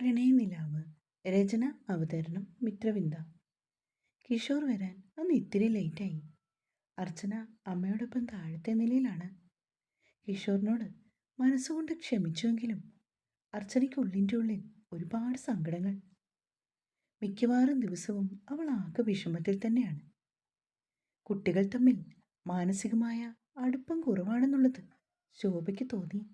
പ്രണയനിലാവ് രചന അവതരണം മിത്രവിന്ദ. കിഷോർ വരാൻ അന്ന് ഇത്തിരി ലേറ്റായി അർച്ചന അമ്മയോടൊപ്പം താഴത്തെ നിലയിലാണ്. കിഷോറിനോട് മനസ്സുകൊണ്ട് ക്ഷമിച്ചുവെങ്കിലും അർച്ചനയ്ക്ക് ഉള്ളിന്റെ ഉള്ളിൽ ഒരുപാട് സങ്കടങ്ങൾ. മിക്കവാറും ദിവസവും അവൾ ആകെ വിഷമത്തിൽ തന്നെയാണ്. കുട്ടികൾ തമ്മിൽ മാനസികമായ അടുപ്പം കുറവാണെന്നുള്ളത് ശോഭയ്ക്ക് തോന്നി.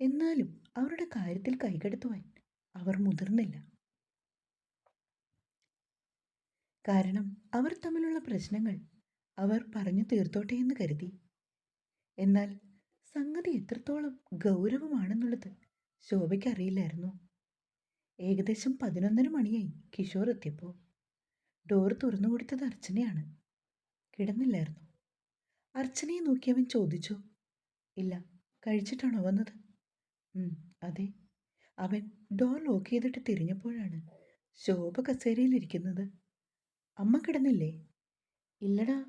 എന്നാലും അവരുടെ കാര്യത്തിൽ കൈകടത്തുവാൻ അവർ മുതിർന്നില്ല. കാരണം അവർ തമ്മിലുള്ള പ്രശ്നങ്ങൾ അവർ പറഞ്ഞു തീർത്തോട്ടെ എന്ന് കരുതി. എന്നാൽ സംഗതി എത്രത്തോളം ഗൗരവമാണെന്നുള്ളത് ശോഭയ്ക്ക് അറിയില്ലായിരുന്നു. ഏകദേശം പതിനൊന്നര മണിയായി കിഷോർ എത്തിയപ്പോൾ. ഡോർ തുറന്നു കൊടുത്തത് അർച്ചനയാണ്. കിടന്നില്ലായിരുന്നു. അർച്ചനയെ നോക്കി അവൻ ചോദിച്ചു ഇല്ല കഴിച്ചിട്ടാണോ വന്നത്? അതെ. അവൻ ഡോർ ലോക്ക് ചെയ്തിട്ട് തിരിഞ്ഞപ്പോഴാണ് ശോഭ കസേരയിലിരിക്കുന്നത് അമ്മ കിടന്നില്ലേ? ഇല്ലടാ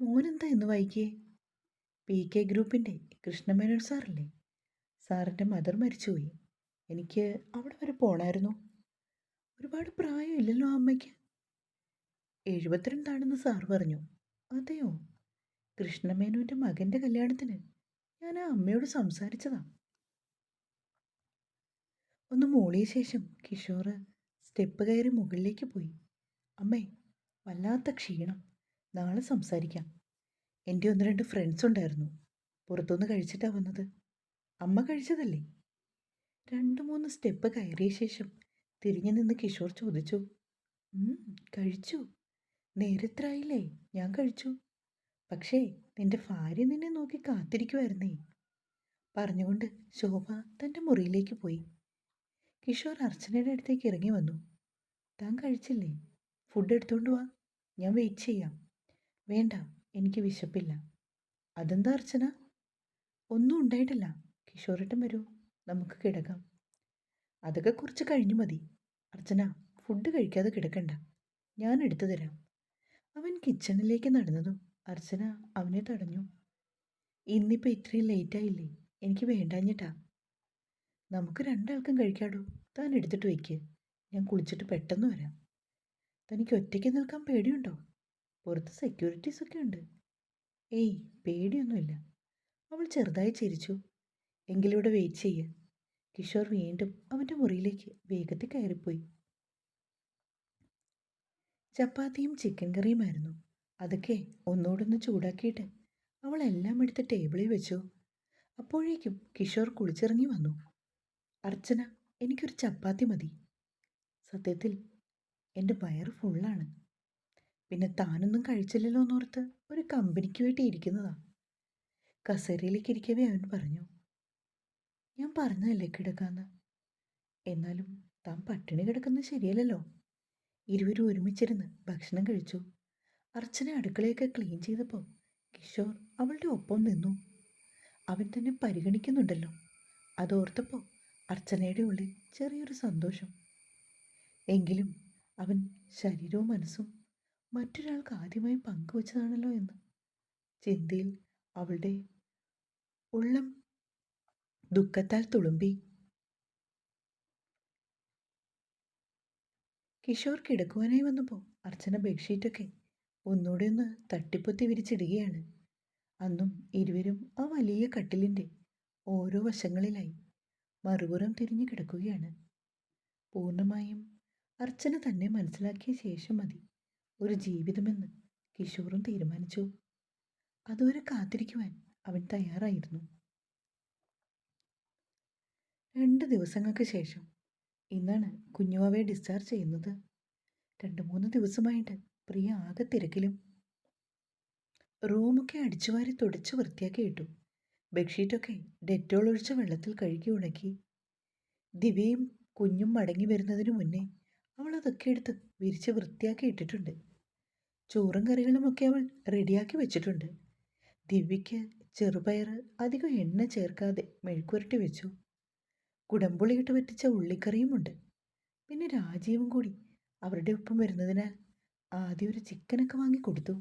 മോനെന്താ എന്ന് വായിക്കേ പി കെ ഗ്രൂപ്പിന്റെ കൃഷ്ണമേനോൻ സാറല്ലേ? സാറിന്റെ മദർ മരിച്ചുപോയി. എനിക്ക് അവിടെ വരെ പോണായിരുന്നു. ഒരുപാട് പ്രായമില്ലല്ലോ അമ്മയ്ക്ക്. എഴുപത്തിരണ്ടാണെന്ന് സാർ പറഞ്ഞു. അതെയോ? കൃഷ്ണമേനോന്റെ മകന്റെ കല്യാണത്തിന് ഞാൻ ആ അമ്മയോട് സംസാരിച്ചതാ. ഒന്ന് മൂളിയ ശേഷം കിഷോർ സ്റ്റെപ്പ് കയറി മുകളിലേക്ക് പോയി. അമ്മേ വല്ലാത്ത ക്ഷീണം. നാളെ സംസാരിക്കാം. എന്റെ ഒന്ന് രണ്ട് ഫ്രണ്ട്സ് ഉണ്ടായിരുന്നു. പുറത്തുനിന്ന് കഴിച്ചിട്ടാ വന്നത്. അമ്മ കഴിച്ചതല്ലേ? രണ്ട് മൂന്ന് സ്റ്റെപ്പ് കയറിയ ശേഷം തിരിഞ്ഞു നിന്ന് കിഷോർ ചോദിച്ചു. "ഉം, കഴിച്ചു. നേരത്രായില്ലേ ഞാൻ കഴിച്ചു. പക്ഷേ നിന്റെ ഭാര്യ നിന്നെ നോക്കി കാത്തിരിക്കുമായിരുന്നേ പറഞ്ഞുകൊണ്ട് ശോഭ തന്റെ മുറിയിലേക്ക് പോയി. കിഷോർ അർച്ചനയുടെ അടുത്തേക്ക് ഇറങ്ങി വന്നു. താൻ കഴിച്ചില്ലേ? ഫുഡ് എടുത്തുകൊണ്ട് വാ. ഞാൻ വെയിറ്റ് ചെയ്യാം. വേണ്ട എനിക്ക് വിശപ്പില്ല. അതെന്താ അർച്ചന? ഒന്നും ഉണ്ടായിട്ടില്ല. കിഷോറിട്ടും വരൂ. നമുക്ക് കിടക്കാം. അതൊക്കെ കുറച്ച് കഴിഞ്ഞു മതി. അർച്ചന ഫുഡ് കഴിക്കാതെ കിടക്കണ്ട. ഞാൻ എടുത്തു തരാം. അവൻ കിച്ചണിലേക്ക് നടന്നതും അർച്ചന അവനെ തടഞ്ഞു. ഇന്നിപ്പോൾ ഇത്രയും ലേറ്റായില്ലേ എനിക്ക് വേണ്ടാഞ്ഞിട്ടാ. നമുക്ക് രണ്ടാൾക്കും കഴിക്കാടോ? താൻ എടുത്തിട്ട് വയ്ക്ക്. ഞാൻ കുളിച്ചിട്ട് പെട്ടെന്ന് വരാം. തനിക്ക് ഒറ്റയ്ക്ക് നിൽക്കാൻ പേടിയുണ്ടോ? പുറത്ത് സെക്യൂരിറ്റീസ് ഒക്കെ ഉണ്ട്. ഏയ് പേടിയൊന്നുമില്ല. അവൾ ചെറുതായി ചിരിച്ചു. എങ്കിലിവിടെ വെയിറ്റ് ചെയ്യ്. കിഷോർ വീണ്ടും അവന്റെ മുറിയിലേക്ക് വേഗത്തിൽ കയറിപ്പോയി. ചപ്പാത്തിയും ചിക്കൻ കറിയുമായിരുന്നു അതൊക്കെ ഒന്നോടൊന്ന് ചൂടാക്കിയിട്ട് അവളെല്ലാം എടുത്ത് ടേബിളിൽ വെച്ചു. അപ്പോഴേക്കും കിഷോർ കുളിച്ചിറങ്ങി വന്നു. അർച്ചന എനിക്കൊരു ചപ്പാത്തി മതി. സത്യത്തിൽ എന്റെ വയറ് ഫുള്ളാണ് പിന്നെ താനൊന്നും കഴിച്ചില്ലല്ലോ എന്നോർത്ത് ഒരു കമ്പനിക്ക് വേണ്ടി ഇരിക്കുന്നതാ. കസേരയിലേക്ക് ഇരിക്കവേ അവൻ പറഞ്ഞു. ഞാൻ പറഞ്ഞതല്ലേ കിടക്കാന്ന്? എന്നാലും താൻ പട്ടിണി കിടക്കുന്നത് ശരിയല്ലല്ലോ. ഇരുവരും ഒരുമിച്ചിരുന്ന് ഭക്ഷണം കഴിച്ചു. അർച്ചന അടുക്കളയൊക്കെ ക്ലീൻ ചെയ്തപ്പോൾ കിഷോർ അവളുടെ ഒപ്പം നിന്നു. അവൻ തന്നെ പരിഗണിക്കുന്നുണ്ടല്ലോ. അതോർത്തപ്പോൾ അർച്ചനയുടെ ഉള്ളിൽ ചെറിയൊരു സന്തോഷം. എങ്കിലും അവൻ ശരീരവും മനസ്സും മറ്റൊരാൾക്ക് ആദ്യമായി പങ്കുവച്ചതാണല്ലോ എന്ന്. ചിന്തയിൽ അവളുടെ ഉള്ളം ദുഃഖത്താൽ തുളുമ്പി. കിഷോർ കിടക്കുവാനായി വന്നപ്പോൾ അർച്ചന ബെഡ്ഷീറ്റൊക്കെ ഒന്നുകൂടെ ഒന്ന് തട്ടിപ്പൊത്തി വിരിച്ചിടുകയാണ്. അന്നും ഇരുവരും ആ വലിയ കട്ടിലിന്റെ ഓരോ വശങ്ങളിലായി മറുപുറം തിരിഞ്ഞു കിടക്കുകയാണ്. പൂർണമായും അർച്ചന തന്നെ മനസ്സിലാക്കിയ ശേഷം മതി. ഒരു ജീവിതമെന്ന് കിഷോറും തീരുമാനിച്ചു. അതുവരെ കാത്തിരിക്കുവാൻ അവൻ തയ്യാറായിരുന്നു. രണ്ട് ദിവസങ്ങൾക്ക് ശേഷം ഇന്നാണ് കുഞ്ഞുവാവയെ ഡിസ്ചാർജ് ചെയ്യുന്നത്. രണ്ട് മൂന്ന് ദിവസമായിട്ട് പ്രിയ ആകെ തിരക്കിലും. റൂമൊക്കെ അടിച്ചുവാരി തുടച്ച് വൃത്തിയാക്കി ഇട്ടു. ബെഡ്ഷീറ്റൊക്കെ ഡെറ്റോൾ ഒഴിച്ച വെള്ളത്തിൽ കഴുകി ഉണക്കി. ദിവ്യയും കുഞ്ഞും മടങ്ങി വരുന്നതിനു മുന്നേ അവൾ അതൊക്കെ എടുത്ത് വിരിച്ച് വൃത്തിയാക്കി ഇട്ടിട്ടുണ്ട്. ചോറും കറികളുമൊക്കെ അവൾ റെഡിയാക്കി വെച്ചിട്ടുണ്ട്. ദിവ്യയ്ക്ക് ചെറുപയർ അധികം എണ്ണ ചേർക്കാതെ മെഴുക്കുരട്ടി വെച്ചു. കുടംപുളിയിട്ട് വറ്റിച്ച ഉള്ളിക്കറിയുമുണ്ട്. പിന്നെ രാജീവും കൂടി അവരുടെ ഒപ്പം വരുന്നതിനാൽ ആദ്യം ഒരു ചിക്കനൊക്കെ വാങ്ങി കൊടുത്തു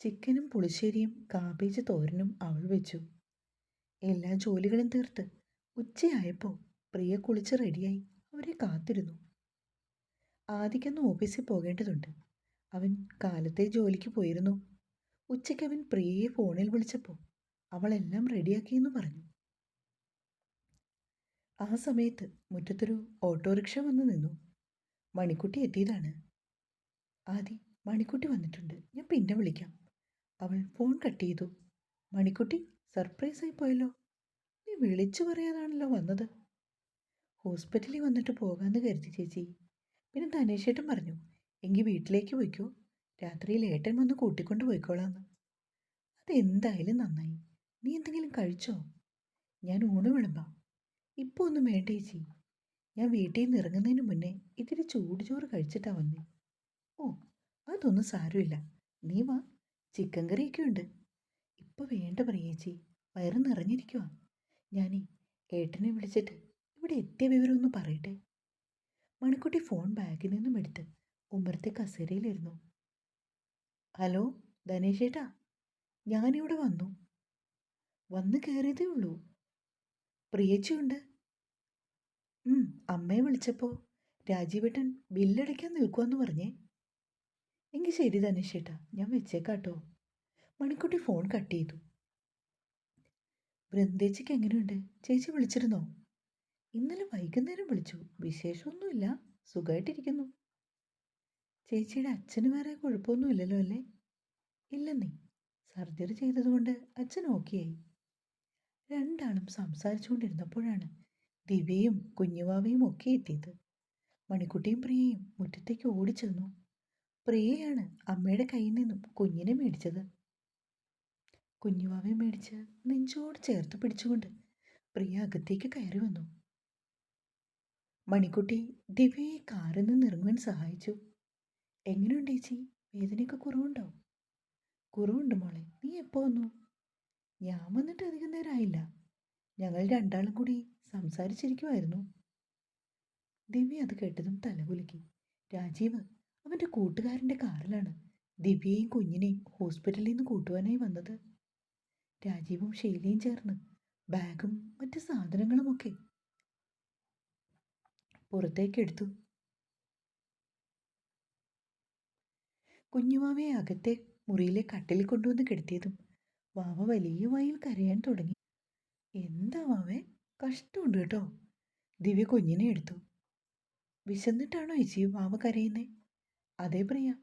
ചിക്കനും പുളിശ്ശേരിയും കാബേജ് തോരനും അവൾ വെച്ചു. എല്ലാ ജോലികളും തീർത്ത് ഉച്ചയായപ്പോൾ പ്രിയ കുളിച്ച് റെഡിയായി അവരെ കാത്തിരുന്നു. ആദിക്കൊന്ന് ഓഫീസിൽ പോകേണ്ടതുണ്ട്. അവൻ കാലത്തെ ജോലിക്ക് പോയിരുന്നു. ഉച്ചയ്ക്ക് അവൻ പ്രിയയെ ഫോണിൽ വിളിച്ചപ്പോൾ അവളെല്ലാം റെഡിയാക്കിയെന്ന് പറഞ്ഞു. ആ സമയത്ത് മുറ്റത്തൊരു ഓട്ടോറിക്ഷ വന്ന് നിന്നു. മണിക്കുട്ടി എത്തിയതാണ്. ആദി മണിക്കുട്ടി വന്നിട്ടുണ്ട്. ഞാൻ പിന്നെ വിളിക്കാം. അവൾ ഫോൺ കട്ട് ചെയ്തു. മണിക്കുട്ടി സർപ്രൈസ് ആയി പോയല്ലോ. നീ വിളിച്ചു പറയാനാണല്ലോ വന്നത്. ഹോസ്പിറ്റലിൽ വന്നിട്ട് പോകാമെന്ന് കരുതി ചേച്ചി. പിന്നെ ധനേഷേട്ടൻ പറഞ്ഞു? എങ്കിൽ വീട്ടിലേക്ക് പോയിക്കോ. രാത്രിയിൽ ഏട്ടൻ വന്ന് കൂട്ടിക്കൊണ്ട് പോയിക്കോളാന്ന്. അതെന്തായാലും നന്നായി. നീ എന്തെങ്കിലും കഴിച്ചോ? ഞാൻ ഊണ് വിളമ്പാം. ഇപ്പോൾ ഒന്നും വേണ്ട ചേച്ചി. ഞാൻ വീട്ടിൽ നിന്ന് ഇറങ്ങുന്നതിന് മുന്നേ ഇത്തിരി ചൂടുചോറ് കഴിച്ചിട്ടാ വന്നേ. ഓ അതൊന്നും സാരമില്ല. നീ വാ. ചിക്കൻ കറിയൊക്കെ ഉണ്ട്. ഇപ്പോൾ വേണ്ട പറയേച്ചി വയറ് നിറഞ്ഞിരിക്കുക ഞാനേ ഏട്ടനെ വിളിച്ചിട്ട് ഇവിടെ എത്തിയ വിവരം ഒന്ന് പറയട്ടെ? മണിക്കുട്ടി ഫോൺ ബാഗിൽ നിന്നും എടുത്ത് ഉമ്മറത്തെ കസേരയിലിരുന്നു. ഹലോ ധനേഷേട്ടാ ഞാനിവിടെ വന്നു. വന്ന് കയറിയതേ ഉള്ളൂ. പ്രിയച്ചിയുണ്ട്. അമ്മയെ വിളിച്ചപ്പോൾ രാജീവേട്ടൻ ബില്ലടയ്ക്കാൻ നിൽക്കുമെന്ന് പറഞ്ഞേ. എങ്കിൽ ശരി ധനേഷേട്ടാ ഞാൻ വെച്ചേക്കാട്ടോ. മണിക്കുട്ടി ഫോൺ കട്ട് ചെയ്തു. വൃന്ദേച്ചിക്ക് എങ്ങനെയുണ്ട്? ചേച്ചി വിളിച്ചിരുന്നോ? ഇന്നലെ വൈകുന്നേരം വിളിച്ചു. വിശേഷമൊന്നുമില്ല. സുഖമായിട്ടിരിക്കുന്നു ചേച്ചിയുടെ അച്ഛന് വേറെ കുഴപ്പമൊന്നുമില്ലല്ലോ അല്ലേ? ഇല്ലെന്നേ. സർജറി ചെയ്തതുകൊണ്ട് അച്ഛൻ ഓക്കെയായി രണ്ടാളും സംസാരിച്ചുകൊണ്ടിരുന്നപ്പോഴാണ് ദിവ്യയും കുഞ്ഞുവാവയും ഒക്കെ എത്തിയത്. മണിക്കുട്ടിയും പ്രിയയും മുറ്റത്തേക്ക് ഓടിച്ചെന്നു. പ്രിയയാണ് അമ്മയുടെ കയ്യിൽ നിന്നും കുഞ്ഞിനെ മേടിച്ചത്. കുഞ്ഞുവാവയെ മേടിച്ച് നെഞ്ചോട് ചേർത്ത് പിടിച്ചുകൊണ്ട് പ്രിയ അകത്തേക്ക് കയറി വന്നു. മണിക്കുട്ടി ദിവ്യയെ കാറിൽ നിന്ന് ഇറങ്ങുവാൻ സഹായിച്ചു. എങ്ങനെയുണ്ട് ചേച്ചി? വേദനയൊക്കെ കുറവുണ്ടോ? കുറവുണ്ട് മോളെ. നീ എപ്പോ വന്നു? ഞാൻ വന്നിട്ട് അധികം നേരമായില്ല ഞങ്ങൾ രണ്ടാളും കൂടി സംസാരിച്ചിരിക്കുമായിരുന്നു ദിവ്യ അത് കേട്ടതും തലകുലുക്കി. രാജീവ് അവന്റെ കൂട്ടുകാരന്റെ കാറിലാണ് ദിവ്യയും കുഞ്ഞിനെയും ഹോസ്പിറ്റലിൽ നിന്ന് കൂട്ടുവാനായി വന്നത്. രാജീവും ഷീലയും ചേർന്ന് ബാഗും മറ്റ് സാധനങ്ങളുമൊക്കെ പുറത്തേക്ക് എടുത്തു കുഞ്ഞുമാവയെ അകത്തെ മുറിയിലെ കട്ടിൽ കൊണ്ടുവന്ന് കിടത്തിയതും വാവ വലിയ വായിൽ കരയാൻ തുടങ്ങി. എന്താ വാവേ? കഷ്ടമുണ്ട് കേട്ടോ. ദിവ്യ കുഞ്ഞിനെ എടുത്തു. വിശന്നിട്ടാണോ ചേച്ചി വാവ കരയുന്നേ? അതേ പ്രിയ.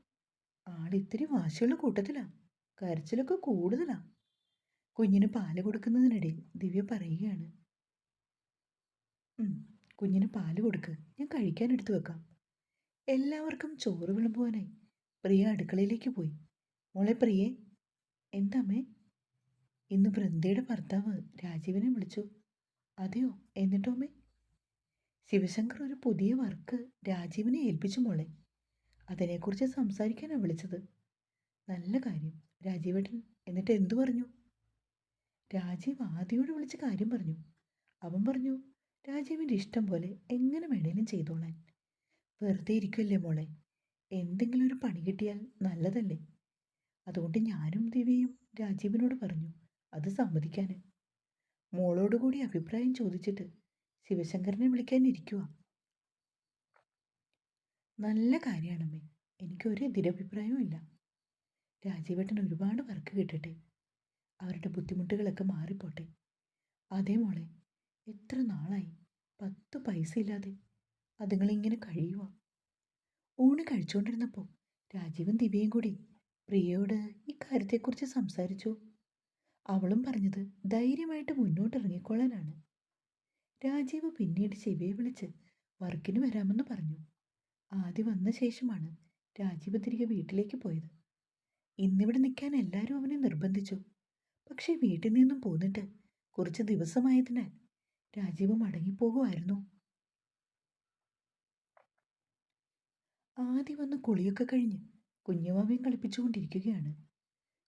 ആളിത്തിരി വാശിയുള്ള കൂട്ടത്തിലാ. കരച്ചിലൊക്കെ കൂടുതലാ. കുഞ്ഞിന് പാൽ കൊടുക്കുന്നതിനിടയിൽ ദിവ്യ പറയുകയാണ്. കുഞ്ഞിന് പാൽ കൊടുക്ക്. ഞാൻ കഴിക്കാൻ എടുത്തു വെക്കാം. എല്ലാവർക്കും ചോറ് വിളമ്പുവാനായി പ്രിയ അടുക്കളയിലേക്ക് പോയി. മോളെ പ്രിയെ എന്താമേ ഇന്ന് വൃന്ദയുടെ ഭർത്താവ് രാജീവിനെ വിളിച്ചു. അതെയോ? എന്നിട്ടോ അമ്മേ? ശിവശങ്കർ ഒരു പുതിയ വർക്ക് രാജീവിനെ ഏൽപ്പിച്ചു മോളെ. അതിനെക്കുറിച്ച് സംസാരിക്കാനാണ് വിളിച്ചത്. നല്ല കാര്യം. രാജീവേട്ടൻ എന്നിട്ട് എന്തു പറഞ്ഞു? രാജീവ് ആദിയോട് വിളിച്ച് കാര്യം പറഞ്ഞു. അവൻ പറഞ്ഞു രാജീവിന്റെ ഇഷ്ടം പോലെ എങ്ങനെ വേണേലും ചെയ്തോളാൻ. വെറുതെ ഇരിക്കുമല്ലേ മോളെ? എന്തെങ്കിലും ഒരു പണി കിട്ടിയാൽ നല്ലതല്ലേ? അതുകൊണ്ട് ഞാനും ദിവ്യയും രാജീവിനോട് പറഞ്ഞു അത് സമ്മതിക്കാൻ മോളോട് കൂടി അഭിപ്രായം ചോദിച്ചിട്ട് ശിവശങ്കരനെ വിളിക്കാൻ ഇരിക്കുക നല്ല കാര്യമാണമ്മേ എനിക്കൊരു എതിരഭിപ്രായവും ഇല്ല രാജീവേട്ടൻ ഒരുപാട് വർക്ക് കിട്ടട്ടെ അവരുടെ ബുദ്ധിമുട്ടുകളൊക്കെ മാറിപ്പോട്ടെ. അതേ മോളെ എത്ര നാളായി? പത്ത് പൈസ ഇല്ലാതെ അതുങ്ങളിങ്ങനെ കഴിയുക ഊണ് കഴിച്ചുകൊണ്ടിരുന്നപ്പോൾ രാജീവും ദിവ്യയും കൂടി പ്രിയയോട് ഈ കാര്യത്തെക്കുറിച്ച് സംസാരിച്ചു. അവളും പറഞ്ഞത് ധൈര്യമായിട്ട് മുന്നോട്ട് ഇറങ്ങിക്കൊള്ളാനാണ് രാജീവ് പിന്നീട് ശിവയെ വിളിച്ച് വർക്കിന് വരാമെന്ന് പറഞ്ഞു. ആദ്യ വന്ന ശേഷമാണ് രാജീവ് തിരികെ വീട്ടിലേക്ക് പോയത്. ഇന്നിവിടെ നിൽക്കാൻ എല്ലാവരും അവനെ നിർബന്ധിച്ചു. പക്ഷേ വീട്ടിൽ നിന്നും പോന്നിട്ട് കുറച്ച് ദിവസമായതിനാൽ രാജീവ് മടങ്ങിപ്പോകുമായിരുന്നു. ആദ്യം വന്ന് കുളിയൊക്കെ കഴിഞ്ഞ് കുഞ്ഞുമാവയും കളിപ്പിച്ചുകൊണ്ടിരിക്കുകയാണ്.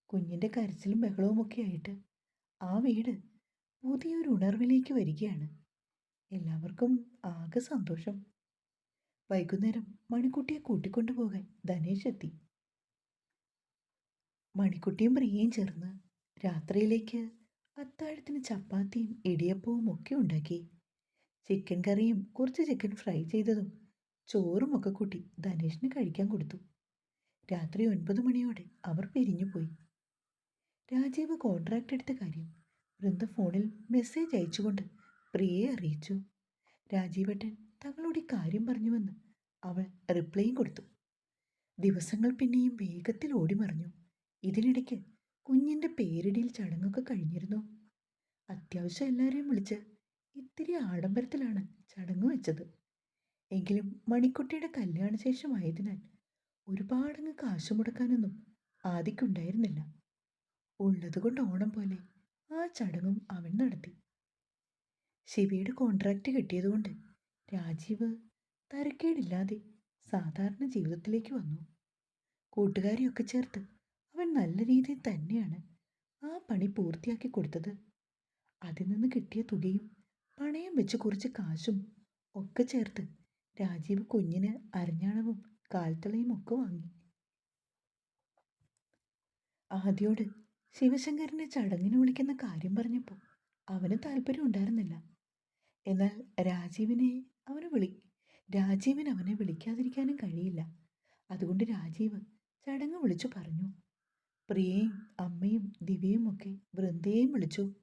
കുഞ്ഞിന്റെ കരച്ചിലും ബഹളവും ഒക്കെ ആയിട്ട് ആ വീട് പുതിയൊരു ഉണർവിലേക്ക് വരികയാണ്. എല്ലാവർക്കും ആകെ സന്തോഷം. വൈകുന്നേരം മണിക്കുട്ടിയെ കൂട്ടിക്കൊണ്ടുപോകാൻ ധനേഷ് എത്തി. മണിക്കുട്ടിയും പ്രിയയും ചേർന്ന് രാത്രിയിലേക്ക് അത്താഴത്തിന് ചപ്പാത്തിയും ഇടിയപ്പവും ഒക്കെ ഉണ്ടാക്കി. ചിക്കൻ കറിയും കുറച്ച് ചിക്കൻ ഫ്രൈ ചെയ്തതും ചോറും ഒക്കെ കൂട്ടി ധനേഷിന് കഴിക്കാൻ കൊടുത്തു. രാത്രി ഒൻപത് മണിയോടെ അവർ പിരിഞ്ഞുപോയി രാജീവ് കോൺട്രാക്ട് എടുത്ത കാര്യം വൃന്ദ ഫോണിൽ മെസ്സേജ് അയച്ചുകൊണ്ട് പ്രിയയെ അറിയിച്ചു. രാജീവട്ടൻ തങ്ങളോട് ഈ കാര്യം പറഞ്ഞുവെന്ന് അവൾ റിപ്ലൈയും കൊടുത്തു. ദിവസങ്ങൾ പിന്നെയും വേഗത്തിൽ ഓടിമറിഞ്ഞു ഇതിനിടയ്ക്ക് കുഞ്ഞിന്റെ പേരിടിയിൽ ചടങ്ങൊക്കെ കഴിഞ്ഞിരുന്നു. അത്യാവശ്യം എല്ലാവരെയും വിളിച്ച് ഇത്തിരി ആഡംബരത്തിലാണ് ചടങ്ങ് വെച്ചത്. എങ്കിലും മണിക്കുട്ടിയുടെ കല്യാണശേഷമായതിനാൽ ഒരുപാടങ്ങ് കാശ് മുടക്കാനൊന്നും ആദിക്കുണ്ടായിരുന്നില്ല. ഉള്ളതുകൊണ്ട് ഓണം പോലെ ആ ചടങ്ങും അവൻ നടത്തി. ശിവയുടെ കോൺട്രാക്റ്റ് കിട്ടിയതുകൊണ്ട് രാജീവ് തരക്കേടില്ലാതെ സാധാരണ ജീവിതത്തിലേക്ക് വന്നു. കൂട്ടുകാരിയൊക്കെ ചേർത്ത് നല്ല രീതിയിൽ തന്നെയാണ് ആ പണി പൂർത്തിയാക്കി കൊടുത്തത്. അതിൽ നിന്ന് കിട്ടിയ തുകയും പണയം വെച്ച് കുറച്ച് കാശും ഒക്കെ ചേർത്ത് രാജീവ് കുഞ്ഞിന് അരഞ്ഞാണവും കാൽത്തളയും ഒക്കെ വാങ്ങി. ആദ്യോട് ശിവശങ്കരനെ ചടങ്ങിന് വിളിക്കുന്ന കാര്യം പറഞ്ഞപ്പോൾ അവന് താല്പര്യം ഉണ്ടായിരുന്നില്ല. എന്നാൽ രാജീവിനെ അവന് വിളി രാജീവിന് അവനെ വിളിക്കാതിരിക്കാനും കഴിയില്ല. അതുകൊണ്ട് രാജീവ് ചടങ്ങ് വിളിച്ചു പറഞ്ഞു. പ്രിയയും അമ്മയും ദിവ്യയും ഒക്കെ വൃന്ദയെയും വിളിച്ചു.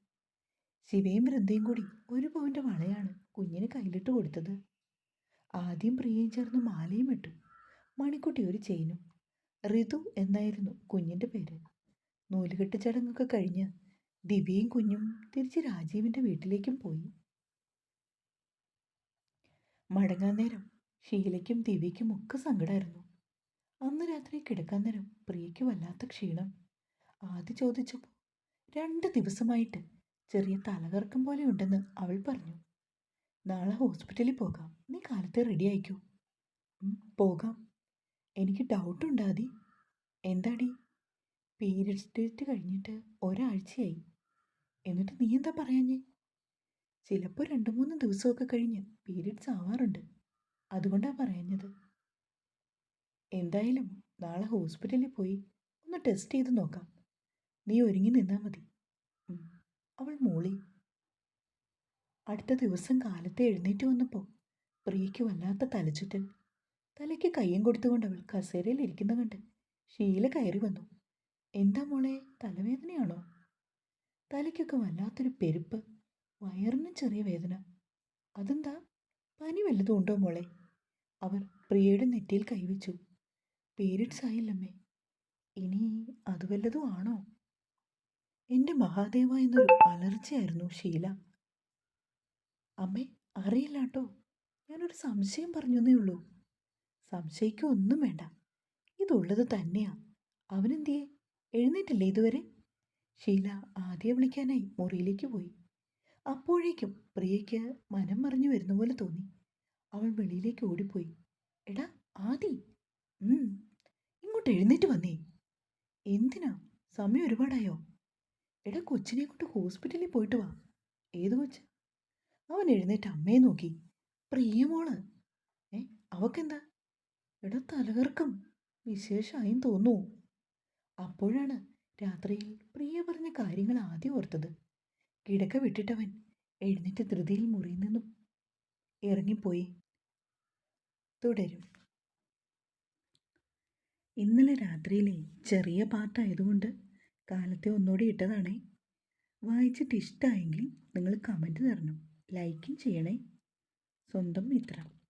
ശിവയും വൃന്ദയും കൂടി ഒരു പവന്റെ വളയാണ് കുഞ്ഞിന് കയ്യിലിട്ട് കൊടുത്തത്. ആദ്യം പ്രിയയും ചേർന്ന് മാലയും ഇട്ടു. മണിക്കുട്ടി ഒരു ചെയിനും. ഋതു എന്നായിരുന്നു കുഞ്ഞിന്റെ പേര്. നൂലുകെട്ട് ചടങ്ങൊക്കെ കഴിഞ്ഞ് ദിവ്യയും കുഞ്ഞും തിരിച്ച് രാജീവിന്റെ വീട്ടിലേക്കും പോയി. മടങ്ങാൻ നേരം ഷീലയ്ക്കും ദിവ്യയ്ക്കും ഒക്കെ സങ്കടമായിരുന്നു അന്ന് രാത്രി കിടക്കാൻ നേരം പ്രിയയ്ക്ക് വല്ലാത്ത ക്ഷീണം. ആദ്യ ചോദിച്ചപ്പോൾ രണ്ട് ദിവസമായിട്ട് ചെറിയ തലകറക്കം പോലെ ഉണ്ടെന്ന് അവൾ പറഞ്ഞു. നാളെ ഹോസ്പിറ്റലിൽ പോകാം. നീ കാലത്തെ റെഡി ആയിക്കോ. പോകാം. എനിക്ക് ഡൗട്ട് ഉണ്ടാതി എന്താടി? പീരിയഡ്സ് ഡേറ്റ് കഴിഞ്ഞിട്ട് ഒരാഴ്ചയായി. എന്നിട്ട് നീ എന്താ പറയാഞ്ഞേ? ചിലപ്പോൾ രണ്ട് മൂന്ന് ദിവസമൊക്കെ കഴിഞ്ഞ് പീരിയഡ്സ് ആവാറുണ്ട്. അതുകൊണ്ടാണ് പറയാഞ്ഞത്. എന്തായാലും നാളെ ഹോസ്പിറ്റലിൽ പോയി ഒന്ന് ടെസ്റ്റ് ചെയ്ത് നോക്കാം. നീ ഒരുങ്ങി നിന്നാൽ മതി. അവൾ മോളി. അടുത്ത ദിവസം കാലത്തെ എഴുന്നേറ്റ് വന്നപ്പോൾ പ്രിയയ്ക്ക് വല്ലാത്ത തലചുറ്റൽ. തലയ്ക്ക് കയ്യും കൊടുത്തുകൊണ്ട് അവൾ കസേരയിൽ ഇരിക്കുന്ന കണ്ട് ഷീല കയറി വന്നു. എന്താ മോളെ തലവേദനയാണോ? തലയ്ക്കൊക്കെ വല്ലാത്തൊരു പെരുപ്പ് വയറിനും ചെറിയ വേദന. അതെന്താ? പനി വല്ലതും ഉണ്ടോ മോളെ? അവർ പ്രിയയുടെ നെറ്റിയിൽ കൈവച്ചു. പീരിയഡ്സ് ആയില്ലമ്മേ ഇനി അത് വല്ലതും ആണോ? എന്റെ മഹാദേവ എന്നൊരു അലർച്ചയായിരുന്നു ഷീല. അമ്മേ അറിയില്ല കേട്ടോ ഞാനൊരു സംശയം പറഞ്ഞേ ഉള്ളൂ. സംശയിക്കുക ഒന്നും വേണ്ട. ഇതുള്ളത് തന്നെയാ. അവനെന്തിയെ? എഴുന്നേറ്റില്ലേ ഇതുവരെ? ഷീല ആദ്യം വിളിക്കാനായി മുറിയിലേക്ക് പോയി. അപ്പോഴേക്കും പ്രിയയ്ക്ക് മനം മറിഞ്ഞു വരുന്ന പോലെ തോന്നി. അവൾ വെളിയിലേക്ക് ഓടിപ്പോയി. എടാ ആദി! ഇങ്ങോട്ട് എഴുന്നേറ്റ് വന്നേ. എന്തിനാ? സമയം ഒരുപാടായോ? എടാ കൊച്ചിനെ കൊണ്ട് ഹോസ്പിറ്റലിൽ പോയിട്ട് വാ. ഏത് കൊച്ച്? അവൻ എഴുന്നേറ്റ് അമ്മയെ നോക്കി. പ്രിയമോൾ. ഏ അവക്കെന്താ? എടാ തലകർക്കം വിശേഷമായും തോന്നുന്നു അപ്പോഴാണ് രാത്രിയിൽ പ്രിയ പറഞ്ഞ കാര്യങ്ങൾ ആദ്യം ഓർത്തത്. കിടക്ക വിട്ടിട്ടവൻ എഴുന്നേറ്റ് ധൃതിയിൽ മുറിയിൽ നിന്നും ഇറങ്ങിപ്പോയി. തുടരും. ഇന്നലെ രാത്രിയിലെ ചെറിയ പാട്ടായതുകൊണ്ട് കാലത്തെ ഒന്നുകൂടി ഇട്ടതാണേ. വായിച്ചിട്ട് ഇഷ്ടമായെങ്കിൽ നിങ്ങൾ കമന്റ് തരണം. ലൈക്കും ചെയ്യണേ. സ്വന്തം മിത്രം.